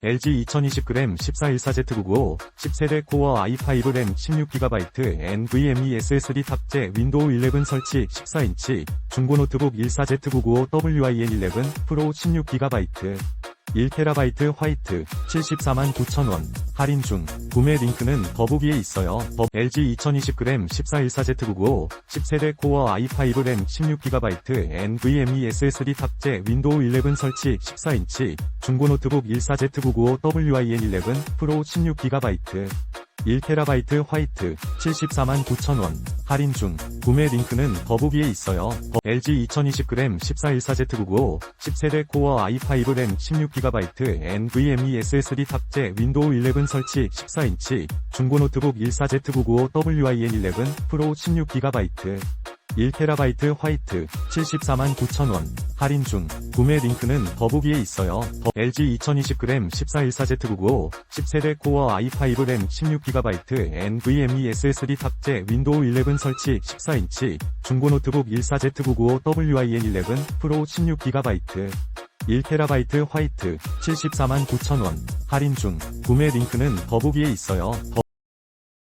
LG 2020g 1414Z995 10세대 코어 i5 램 16GB NVMe SSD 탑재 윈도우 11 설치 14인치 중고 노트북 14Z995 WIN11 프로 16GB 1TB 화이트 74만 9천원. 할인 중. 구매 링크는 더보기에 있어요. 더 LG 2020g 1414Z995 10세대 코어 i5 램 16GB NVMe SSD 탑재 윈도우 11 설치 14인치 중고 노트북 14Z995 WIN11 프로 16GB 1TB 화이트 74만 9천원 할인 중 구매 링크는 더보기에 있어요. 더 LG 2020g 1414Z995 10세대 코어 i5 램 16GB NVMe SSD 탑재 윈도우 11 설치 14인치 중고 노트북 14Z995 WIN11 프로 16GB 1TB 화이트 74만 9천원. 할인 중. 구매 링크는 더보기에 있어요. 더 LG 2020g 1414Z995 10세대 코어 i5 램 16GB NVMe SSD 탑재 윈도우 11 설치 14인치 중고 노트북 14Z995 WIN11 프로 16GB 1TB 화이트 74만 9천원. 할인 중. 구매 링크는 더보기에 있어요. 더